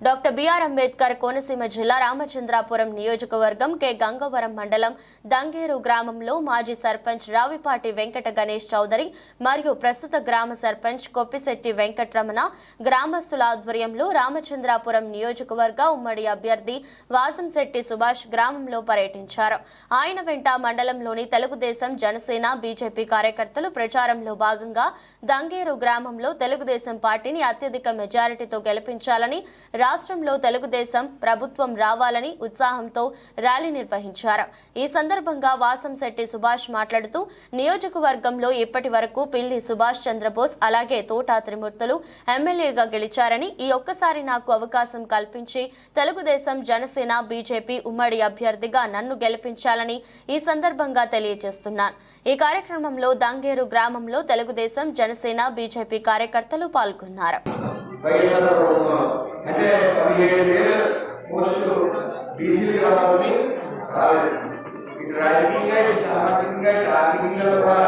Doctor BR Ambedkar Konaseema జిల్లా రామచంద్రాపురం నియోజకవర్గం K. Gangavaram మండలం దంగేరు గ్రామంలో మాజీ సర్పంచ్ రావిపాటి వెంకట గణేష్ చౌదరి మరియు ప్రస్తుత గ్రామ సర్పంచ్ కొప్పిశెట్టి వెంకటరమణ గ్రామస్తుల ఆధ్వర్యంలో రామచంద్రాపురం నియోజకవర్గ ఉమ్మడి అభ్యర్థి వాసంశెట్టి సుభాష్ గ్రామంలో పర్యటించారు. ఆయన వెంట మండలంలోని తెలుగుదేశం జనసేన బీజేపీ కార్యకర్తలు ప్రచారంలో భాగంగా దంగేరు గ్రామంలో తెలుగుదేశం పార్టీని అత్యధిక మెజారిటీతో గెలిపించాలని రాష్ట్రంలో తెలుగుదేశం ప్రభుత్వం రావాలని ఉత్సాహంతో ర్యాలీ నిర్వహించారు. ఈ సందర్భంగా వాసంశెట్టి సుభాష్ మాట్లాడుతూ నియోజకవర్గంలో ఇప్పటి వరకు పిల్లి సుభాష్ చంద్రబోస్ అలాగే తోటా త్రిమూర్తులు ఎమ్మెల్యేగా గెలిచారని ఈ ఒక్కసారి నాకు అవకాశం కల్పించి తెలుగుదేశం జనసేన బీజేపీ ఉమ్మడి అభ్యర్థిగా నన్ను గెలిపించాలని ఈ సందర్భంగా తెలియజేస్తున్నాను. ఈ కార్యక్రమంలో దంగేరు గ్రామంలో తెలుగుదేశం జనసేన బీజేపీ కార్యకర్తలు పాల్గొన్నారు. వైఎస్ఆర్ ప్రభుత్వం. అంటే పదిహేడు వేల పోస్టులు బీసీలు రావాల్సి రాలేదు. ఇటు రాజకీయంగా ఇటు సామాజికంగా ఇటు ఆర్థికంగా కూడా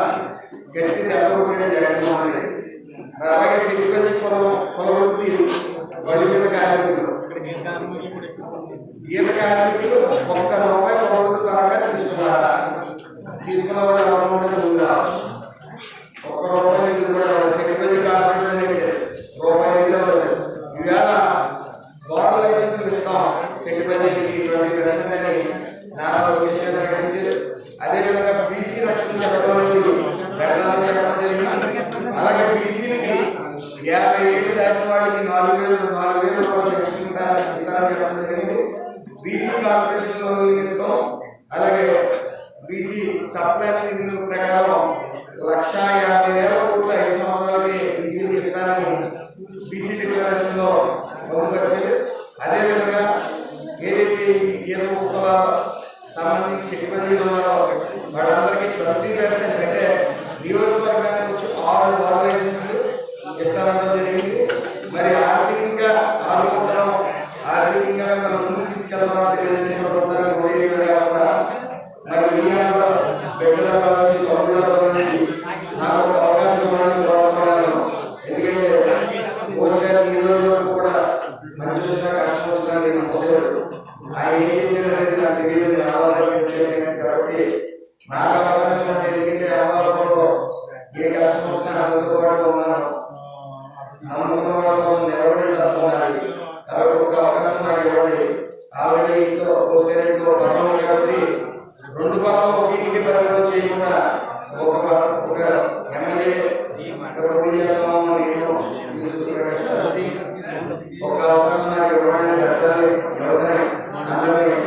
గట్టి దెబ్బకొట్టిన జగన్మోహన్ రెడ్డి. మరి అలాగే సిద్ధిపల్లి కులం కులవృత్తి బడిగిన కార్మికులు. గీత కార్మికులు ఒక్క రూపాయి కులవృత్తి పరంగా తీసుకున్నారా? తీసుకున్న వాళ్ళు ఎవరు ముందు రావాలి ఒక్క రూపాయి నిధులు కూడా రావాలి సిద్ధిపల్లి కార్పొరేషన్ అయితే రూపాయి నిధులు రాలేదు. ఇవాళ గోడల లైసెన్సులు ఇస్తాం సెక్రటరీకి ట్వంటీ పర్సెంట్ అని నారా లోకేష్ గారు ప్రకటించారు అదేవిధంగా బీసీ రక్షణ చట్టం అనేది పెడతామని చెప్పడం జరిగింది అలాగే బీసీలకి యాభై ఏళ్ళు దాటిన వాళ్ళకి నాలుగు వేలు నాలుగు వేలు రూపాయలు పెన్షన్ ఇస్తారని చెప్పడం జరిగింది బీసీ కార్పొరేషన్ లోన్ నిమిత్తం అలాగే బీసీ సప్లై నిధుల ప్రకారం లక్ష యాభై వేల కోట్ల ఐదు సంవత్సరాలకి బీసీలు ఇస్తానని బీసీ డిక్లరేషన్లో పొందుపరిచారు అదేవిధంగా ఏదైతే ఈ ఇరవై సంబంధించి సిబ్బంది ఉన్నారో వాళ్ళందరికీ ట్వంటీ నుంచి నాకు అవకాశం కోరుతున్నాను ఎందుకంటే మోస గారు ఈ రోజు వరకు కూడా మంచి వచ్చినా కష్టం వచ్చినా నేను మోసారు ఆయన ఏం చేశారు అనేది నాకు తెలియదు నేను ఆధారపడి వచ్చాను కాబట్టి నాకు అవకాశం అంటే ఎందుకంటే ఏ కష్టం వచ్చినా పాటు ఉన్నాను కోసం నిలబడి తప్పున్నారు కాబట్టి ఒక అవకాశం నాకు ఇవ్వండి తీసుకునే కాబట్టి ఒక అవకాశం పెద్దల్ని అందరినీ